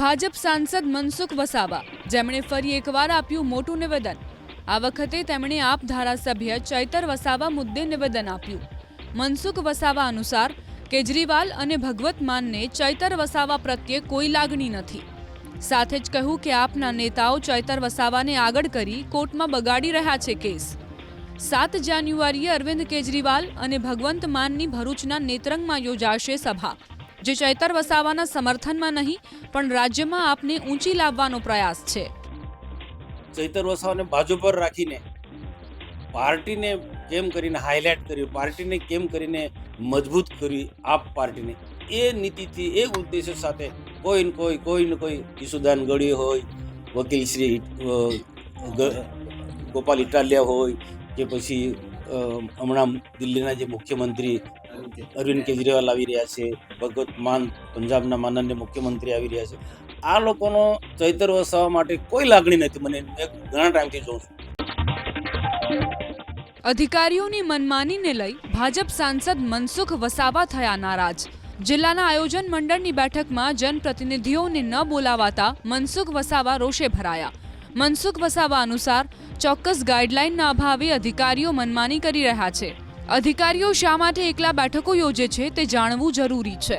ભાજપ સાંસદ મનસુખ વસાવા. જેમણે ફરી એકવાર આપ્યું મોટું નિવેદન. આ વખતે તેમણે આપ ધારાસભ્ય ચૈતર વસાવા મુદ્દે નિવેદન આપ્યું. મનસુખ વસાવા અનુસાર, કેજરીવાલ અને ભગવત માનને ચૈતર વસાવા પ્રત્યે કોઈ લાગણી નથી. સાથે જ કહ્યું કે આપના નેતાઓ ચૈતર વસાવાને આગળ કરી કોર્ટમાં બગાડી રહ્યા છે કેસ. સાત જાન્યુઆરીએ અરવિંદ કેજરીવાલ અને ભગવંત માનની ભરૂચના નેત્રંગમાં યોજાશે સભા. જે ચૈતર વસાવાના સમર્થનમાં નહીં, પણ રાજ્યમાં આપને ઊંચી લાવવાનો પ્રયાસ છે. ચૈતર વસાવાને બાજુ પર રાખીને પાર્ટીને કેમ કરીને હાઇલાઇટ કર્યું, પાર્ટીને કેમ કરીને મજબૂત કરી આપ પાર્ટીને? એ નીતિથી, એ ઉદ્દેશ્ય સાથે કોઈ ને કોઈ કોઈ ને કોઈ ઈસુદાન ગળી હોય, વકીલ શ્રી ગોપાલ ઇટાલિયા હોય, કે પછી હમણાં દિલ્હીના જે મુખ્યમંત્રી અરવિંદ કેજરીવાલ આવી રહ્યા છે ભગવત માન, પંજાબના માનન્ય મુખ્યમંત્રી આવી રહ્યા છે. આ લોકોનો ચૈતર વસાવવા માટે કોઈ લાગણી નથી, મને ઘણા ટાઈમથી જોઉં છું. અધિકારીઓની મનમાનીને લઈ ભાજપ સાંસદ મનસુખ વસાવા થયા નારાજ. જિલ્લાના આયોજન મંડળની બેઠકમાં જનપ્રતિનિધિઓને ન બોલાવાતા મનસુખ વસાવા રોષે ભરાયા. મનસુખ વસાવા અનુસાર ચોક્કસ ગાઈડલાઈનના અભાવે અધિકારીઓ મનમાની કરી રહ્યા છે. અધિકારીઓ શા માટે એકલા બેઠકો યોજે છે તે જાણવું જરૂરી છે.